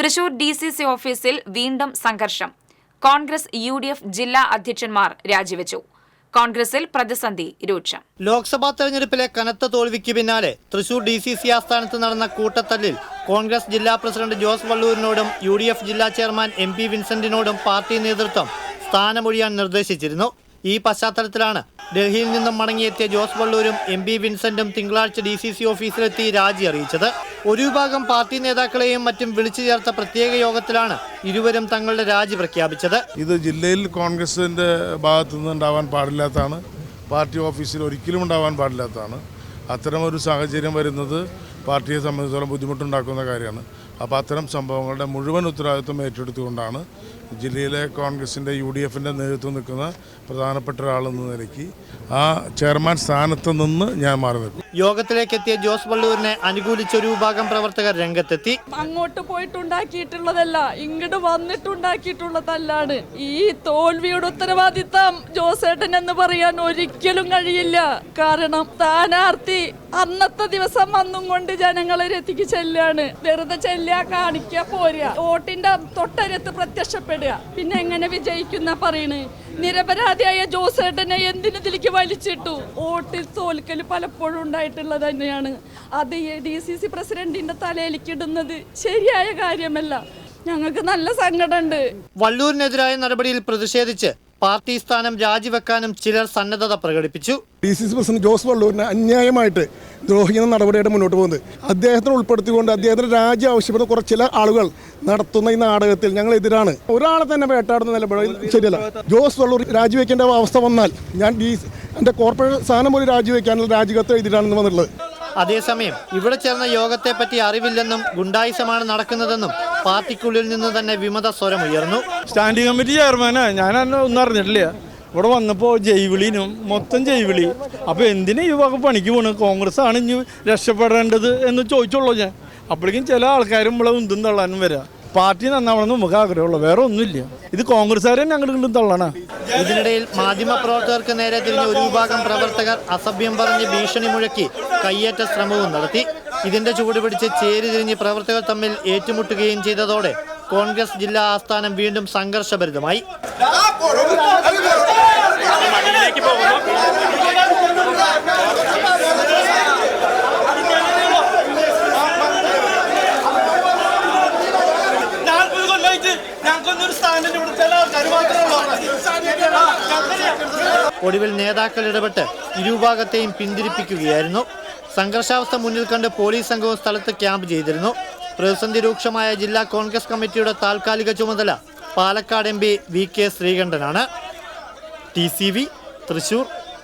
Thrissur D C C ഓഫീസിൽ വീണ്ടും സംഘർഷം. കോൺഗ്രസ് യു ഡി എഫ് ജില്ലാ അധ്യക്ഷന്മാർ രാജിവെച്ചു. കോൺഗ്രസിൽ പ്രതിസന്ധി രൂക്ഷം. ലോക്സഭാ തെരഞ്ഞെടുപ്പിലെ കനത്ത തോൽവിക്ക് പിന്നാലെ തൃശൂർ ഡി സി സി ആസ്ഥാനത്ത് നടന്ന കൂട്ടത്തല്ലിൽ കോൺഗ്രസ് ജില്ലാ പ്രസിഡന്റ് ജോസ് വള്ളൂരിനോടും യു ഡി എഫ് ജില്ലാ ചെയർമാൻ എം പി വിൻസെന്റിനോടും പാർട്ടി നേതൃത്വം സ്ഥാനമൊഴിയാൻ നിർദ്ദേശിച്ചിരുന്നു. ഈ പശ്ചാത്തലത്തിലാണ് ഡൽഹിയിൽ നിന്നും മടങ്ങിയെത്തിയ ജോസ് വള്ളൂരും എം പി വിൻസെന്റും തിങ്കളാഴ്ച ഡി സി സി ഓഫീസിലെത്തി രാജി അറിയിച്ചത്. ഒരു വിഭാഗം പാർട്ടി നേതാക്കളെയും മറ്റും വിളിച്ചു ചേർത്ത പ്രത്യേക യോഗത്തിലാണ് ഇരുവരും തങ്ങളുടെ രാജി പ്രഖ്യാപിച്ചത്. ഇത് ജില്ലയിൽ കോൺഗ്രസിന്റെ ഭാഗത്തു നിന്ന് ഉണ്ടാവാൻ പാടില്ലാത്തതാണ്. പാർട്ടി ഓഫീസിൽ ഒരിക്കലും ഉണ്ടാവാൻ പാടില്ലാത്തതാണ്. അത്തരമൊരു സാഹചര്യം വരുന്നത് പാർട്ടിയെ സംബന്ധിച്ചിടത്തോളം ബുദ്ധിമുട്ടുണ്ടാക്കുന്ന കാര്യമാണ്. അപ്പോൾ അത്തരം സംഭവങ്ങളുടെ മുഴുവൻ ഉത്തരവാദിത്വം ഏറ്റെടുത്തുകൊണ്ടാണ് ജില്ലയിലെ കോൺഗ്രസിന്റെ യു ഡി എഫിന്റെ നേതൃത്വം നിൽക്കുന്ന പ്രധാനപ്പെട്ട ഒരാളെന്ന നിലയ്ക്ക് ആ ചെയർമാൻ സ്ഥാനത്ത് നിന്ന് ഞാൻ മാറി നിൽക്കും. യോഗത്തിലേക്ക് എത്തിയ ജോസ് വള്ളൂരിനെ അനുകൂലിച്ച ഒരു വിഭാഗം പ്രവർത്തകർ രംഗത്തെത്തി. അങ്ങോട്ട് പോയിട്ടുണ്ടാക്കിയിട്ടുള്ളതല്ല ഇങ്ങോട്ട് വന്നിട്ടുണ്ടാക്കിയിട്ടുള്ളതല്ലാണ് ഈ തോൽവിയുടെ ഉത്തരവാദിത്തം ജോസേട്ടൻ എന്ന് പറയാൻ ഒരിക്കലും കഴിയില്ല. കാരണം സ്ഥാനാർത്ഥി അന്നത്തെ ദിവസം വന്നും കൊണ്ട് ജനങ്ങളെ രത്തിക്ക് ചെല്ലാണ്. വെറുതെ ചെല്ലുക കാണിക്കുക പോരുക. വോട്ടിന്റെ തൊട്ടരത്ത് പ്രത്യക്ഷപ്പെടുക. പിന്നെ എങ്ങനെ വിജയിക്കുന്ന പറയണ്? നിരപരാധിയായ ജോസേട്ടനെ എന്തിനതിലേക്ക് വലിച്ചിട്ടു? വോട്ടിൽ തോൽക്കൽ പലപ്പോഴും ഉണ്ടായിട്ടുള്ളത് തന്നെയാണ്. അത് ഡി സി സി പ്രസിഡന്റിന്റെ തലയിലേക്ക് ഇടുന്നത് ശരിയായ കാര്യമല്ല. ഞങ്ങൾക്ക് നല്ല സങ്കടമുണ്ട്. വള്ളൂരിനെതിരായ നടപടിയിൽ പ്രതിഷേധിച്ച് പാർട്ടി സ്ഥാനം രാജിവെക്കാനും ചിലർ സന്നദ്ധത പ്രകടിപ്പിച്ചു. D C C president Jose വള്ളൂരിനെ അന്യായമായിട്ട് ദ്രോഹിക്കുന്ന നടപടിയായിട്ട് മുന്നോട്ട് പോകുന്നത്. അദ്ദേഹത്തിനെ ഉൾപ്പെടുത്തിക്കൊണ്ട് അദ്ദേഹത്തിന് രാജി ആവശ്യപ്പെടുന്ന കുറച്ച് ചില ആളുകൾ നടത്തുന്ന ഈ നാടകത്തിൽ ഞങ്ങൾ എതിരാണ് ഒരാളെ തന്നെ വേട്ടാടുന്ന നിലപാട് ശരിയല്ല. ജോസ് വള്ളൂർ രാജിവെക്കേണ്ട അവസ്ഥ വന്നാൽ ഞാൻ ഡി എന്റെ കോർപ്പറേറ്റ് സ്ഥാനം പോലും രാജിവെക്കാനുള്ള രാജികത്ത് എതിരാണെന്ന് വന്നിട്ടുള്ളത്. അതേസമയം ഇവിടെ ചേർന്ന യോഗത്തെ പറ്റി അറിവില്ലെന്നും ഗുണ്ടായിസമാണ് നടക്കുന്നതെന്നും പാർട്ടിക്കുള്ളിൽ നിന്ന് തന്നെ വിമത സ്വരം ഉയർന്നു. സ്റ്റാൻഡിംഗ് കമ്മിറ്റി ചെയർമാനാ. ഞാൻ ഒന്നും അറിഞ്ഞിട്ടില്ല. ഇവിടെ വന്നപ്പോൾ ജൈവിളിനും മൊത്തം ജൈവിളി. അപ്പോൾ എന്തിനാ ഈ വക പണിക്ക് പോണ്? കോൺഗ്രസ് ആണ് ഇനി രക്ഷപ്പെടേണ്ടത് എന്ന് ചോദിച്ചുള്ളൂ ഞാൻ. അപ്പോഴേക്കും ചില ആൾക്കാരും ഇവിടെ ഉന്തും തള്ളാനും വരാം. പാർട്ടി നന്നാവണമെന്ന് നമുക്ക് ആഗ്രഹമുള്ളൂ. വേറെ ഒന്നുമില്ല. ഇത് കോൺഗ്രസ്സുകാരെ ഞങ്ങൾ കണ്ടും തള്ളണ. ഇതിനിടയിൽ മാധ്യമപ്രവർത്തകർക്ക് നേരെ തിരിഞ്ഞ ഒരു വിഭാഗം പ്രവർത്തകർ അസഭ്യം പറഞ്ഞ് ഭീഷണി മുഴക്കി. കയ്യേറ്റ ശ്രമവും നടത്തി. ഇതിന്റെ ചൂട് പിടിച്ച് ചേരി തിരിഞ്ഞ് പ്രവർത്തകർ തമ്മിൽ ഏറ്റുമുട്ടുകയും ചെയ്തതോടെ കോൺഗ്രസ് ജില്ലാ ആസ്ഥാനം വീണ്ടും സംഘർഷഭരിതമായി. ഒടുവിൽ നേതാക്കൾ ഇടപെട്ട് ഇരുഭാഗത്തെയും പിന്തിരിപ്പിക്കുകയായിരുന്നു. സംഘർഷാവസ്ഥ മുന്നിൽ കണ്ട് പോലീസ് സംഘവും സ്ഥലത്ത് ക്യാമ്പ് ചെയ്തിരുന്നു. പ്രതിസന്ധി രൂക്ഷമായ ജില്ലാ കോൺഗ്രസ് കമ്മിറ്റിയുടെ താൽക്കാലിക ചുമതല Palakkad M P V K ശ്രീകണ്ഠനാണ്. T C V Thrissur